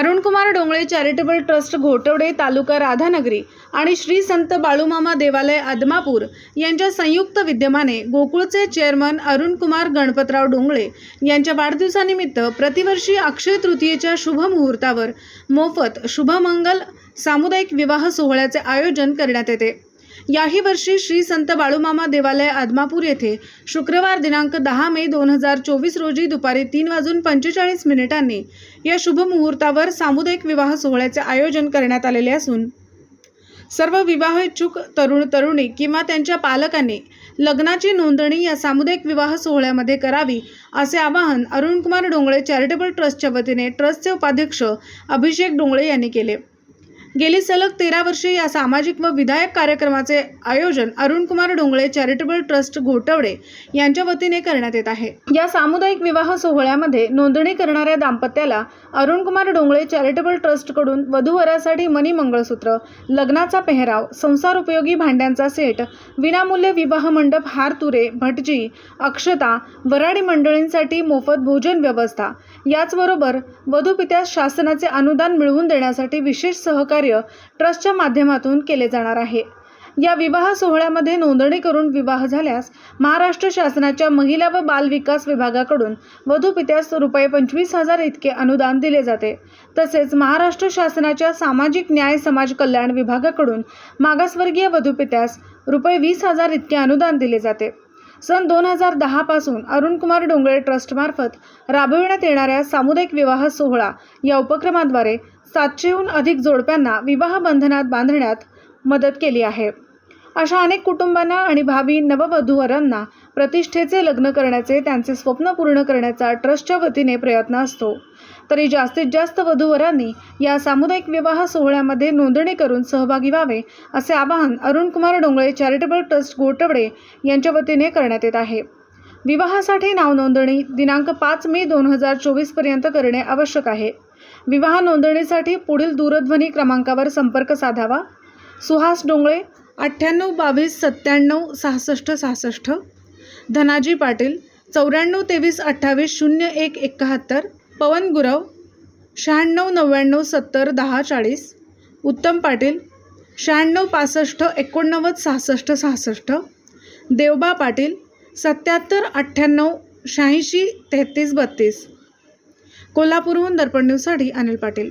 Arunkumar Dongale charitable trust Ghotwade taluka Radhanagari आणि श्री संत बाळूमामा देवालय आदमापूर यांच्या संयुक्त विद्यमाने गोकुळचे चेअरमन अरुणकुमार गणपतराव डोंगळे यांच्या वाढदिवसानिमित्त प्रतिवर्षी अक्षय तृतीयेच्या शुभ मुहूर्तावर मोफत शुभमंगल सामुदायिक विवाह सोहळ्याचे आयोजन करण्यात येते. याही वर्षी श्री संत बाळूमामा देवालय आदमापूर येथे शुक्रवार दिनांक दहा मे दोन हजार चोवीस रोजी दुपारी तीन वाजून पंचेचाळीस मिनिटांनी या शुभ मुहूर्तावर सामुदायिक विवाह सोहळ्याचे आयोजन करण्यात आलेले असून सर्व विवाह इच्छुक तरुण तरुणी किंवा त्यांच्या पालकांनी लग्नाची नोंदणी या सामुदायिक विवाह सोहळ्यामध्ये करावी असे आवाहन अरुणकुमार डोंगळे चॅरिटेबल ट्रस्टच्या वतीने ट्रस्टचे उपाध्यक्ष अभिषेक डोंगळे यांनी केले. गेली सलग तेरा वर्षे या सामाजिक व विधायक कार्यक्रमाचे आयोजन अरुणकुमार डोंगळे चॅरिटेबल ट्रस्ट घोटवडे यांच्या वतीने करण्यात येत आहे. या सामुदायिक विवाह सोहळ्यामध्ये नोंदणी करणाऱ्या दाम्पत्याला अरुणकुमार डोंगळे चॅरिटेबल ट्रस्टकडून वधूवरासाठी मनी मंगळसूत्र लग्नाचा पेहराव संसार उपयोगी भांड्यांचा सेट विनामूल्य विवाह मंडप हार तुरे भटजी अक्षता वराडी मंडळींसाठी मोफत भोजन व्यवस्था याचबरोबर वधूपित्यास शासनाचे अनुदान मिळवून देण्यासाठी विशेष सहकार्य कार्य ट्रस्टच्या माध्यमातून केले जाणार आहे. या विवाह सोहळ्यामध्ये नोंदणी करून विवाह झाल्यास महाराष्ट्र शासनाच्या महिला व बाल विकास विभागाकडून वधूपित्यास रुपये पंचवीस हजार इतके अनुदान दिले जाते. तसेच महाराष्ट्र शासनाच्या सामाजिक न्याय समाज कल्याण विभागाकडून मागासवर्गीय वधूपित्यास रुपये वीस हजार इतके अनुदान दिले जाते. सन दोन हजार दहापासून अरुणकुमार डोंगळे ट्रस्टमार्फत राबविण्यात येणाऱ्या सामुदायिक विवाह सोहळा या उपक्रमाद्वारे सातशेहून अधिक जोडप्यांना विवाह बंधनात बांधण्यात मदत केली आहे. अशा अनेक कुटुंबांना आणि भावी नववधूवरांना प्रतिष्ठेचे लग्न करण्याचे त्यांचे स्वप्न पूर्ण करण्याचा ट्रस्टच्या वतीने प्रयत्न असतो. तरी जास्तीत जास्त वधूवरांनी या सामुदायिक विवाह सोहळ्यामध्ये नोंदणी करून सहभागी व्हावे असे आवाहन अरुणकुमार डोंगळे चॅरिटेबल ट्रस्ट गोटवडे यांच्या वतीने करण्यात येत आहे. विवाहासाठी नाव नोंदणी दिनांक पाच मे दोन हजार चोवीसपर्यंत करणे आवश्यक आहे. विवाह नोंदणीसाठी पुढील दूरध्वनी क्रमांकावर संपर्क साधावा. सुहास डोंगळे अठ्ठ्याण्णव बावीस सत्त्याण्णव सहासष्ट सहासष्ट. धनाजी पाटील चौऱ्याण्णव तेवीस अठ्ठावीस शून्य एक एकाहत्तर. पवन गुरव शहाण्णव नव्याण्णव सत्तर दहा चाळीस. उत्तम पाटील शहाण्णव पासष्ट एकोणनव्वद सहासष्ट सहासष्ट. देवबा पाटील सत्याहत्तर अठ्ठ्याण्णव शहाऐंशी तेहतीस बत्तीस. कोल्हापूरहून दर्पण न्यूजसाठी अनिल पाटील.